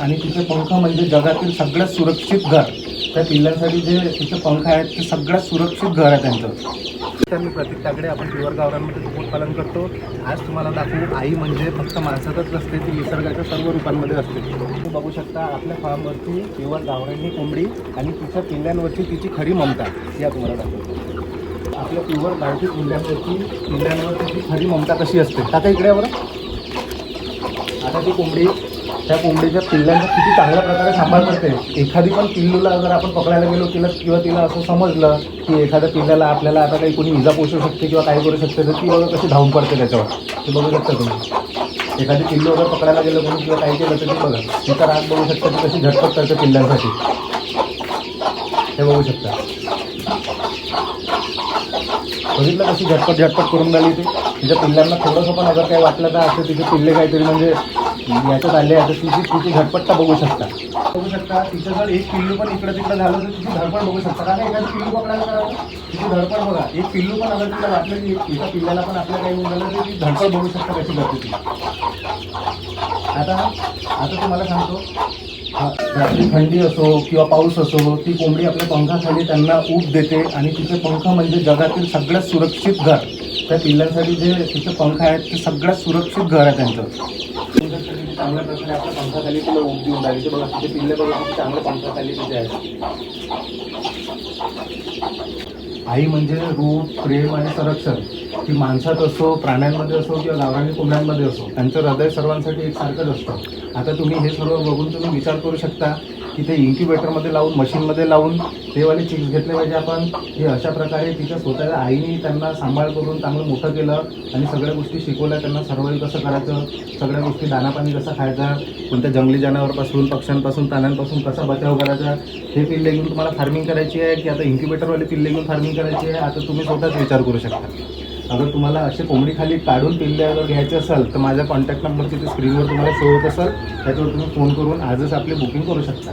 आणि तिथे पंख म्हणजे जगातील सगळ्यात सुरक्षित घर. त्या पिल्लांसाठी जे तिथे पंख आहेत ते सगळ्यात सुरक्षित घर आहे त्यांचं. तर मी प्रतीक तागडे आपण प्युअर गावरांमध्ये कुक्कुटपालन करतो. आज तुम्हाला दाखवू आई म्हणजे फक्त माणसातच असते ती निसर्गाच्या सर्व रूपांमध्ये असते. तुम्ही बघू शकता आपल्या फार्मवरती प्युअर गावरांनी कोंबडी आणि तिच्या पिल्ल्यांवरची तिची खरी ममता या तुम्हाला दाखवतो. आपल्या प्युअर गावठी पिल्ल्यांवरती पिल्ल्यांवर तिची खरी ममता कशी असते? आता इकडे बरं. आता ती कोंबडी त्या कोंबडीच्या पिल्लांचा किती चांगल्या प्रकारे सांभाळ करते? एखादी पण पिल्लूला जर आपण पकडायला गेलो तिला किंवा तिला असं समजलं की एखाद्या पिल्लाला आपल्याला आता काही कोणी इजा पोचू शकते किंवा काही करू शकते तर ती बघा कशी धावून पडते त्याच्यावर. ते बघू शकता तुम्ही. एखादी पिल्लू वगैरे पकडायला गेलं कोणी किंवा काही केलं तर ती बघा. तिचा राग बघू शकता ती कशी झटपट करते पिल्लांसाठी. हे बघू शकता. बघितलं कशी झटपट झटपट करून राहिली ती? तिच्या पिल्लांना थोडंसं पण अगर काही वाटलं तर असं तिचे पिल्ले काहीतरी म्हणजे याच्यात आले आहे तर तिची तिची झटपट्टा बघू शकता. बघू शकता तिचं जर एक पिल्लू पण इकडं तिकडं झालं तर तिची धडपड बघू शकता. कारण एखादं पिल्लू पकडायला करावं तिची धडपड बघा. एक पिल्लू पण अगर तिला वाटलं की एका पिल्ल्याला पण आपल्या काही होऊन झालं तर ती धडपड बघू शकता कशी करते ती आता आता तुम्हाला सांगतो हा, रात्री थंडी असो किंवा पाऊस असो ती कोंबडी आपल्या पंखाखाली त्यांना ऊब देते आणि तिचे पंख म्हणजे जगातील सगळ्यात सुरक्षित घर. त्या पिल्लांसाठी जे तिचे पंख आहेत ते सगळ्यात सुरक्षित घर आहे त्यांचं. चांगल्या प्रकारे आपल्या पंखाखाली तुला ऊब देऊन राहिली ते बघा तिथे पिल्ले बघा खूप चांगल्या पंखाखाली तिथे आहे आई म्हणजे रूप प्रेम आणि संरक्षण. ती माणसात असो प्राण्यांमध्ये असो किंवा गावरानी कोंबड्यांमध्ये असो त्यांचं हृदय सर्वांसाठी एकसारखंच असतं. आता तुम्ही हे सर्व बघून तुम्ही विचार करू शकता की ते इन्क्युबेटरमध्ये लावून मशीनमध्ये लावून तेवाले चिक्स घेतले पाहिजे आपण. हे अशा प्रकारे तिच्या स्वतःच्या आईने त्यांना सांभाळ करून चांगलं मोठं केलं आणि सगळ्या गोष्टी शिकवल्या त्यांना सर्वाईव्ह कसं करायचं सगळ्या गोष्टी दानापाणी कसं खायचा कोणत्या जंगली जनावरपासून पक्ष्यांपासून प्राण्यांपासून कसा बचाव करायचा हे पिल्ले घेऊन तुम्हाला फार्मिंग करायची आहे की आता इन्क्युबेटरवाले पिल्ले घेऊन फार्मिंग करायची आहे आता तुम्ही स्वतःच विचार करू शकता. अगर तुम्हाला असे कोंबडी खाली काढून पिल्ले अगर घ्यायचे असेल तर माझा कॉन्टॅक्ट नंबर तिथे स्क्रीनवर तुम्हाला शो होत असेल. त्याच्यावर तुम्ही फोन करून आजच आपले बुकिंग करू शकता.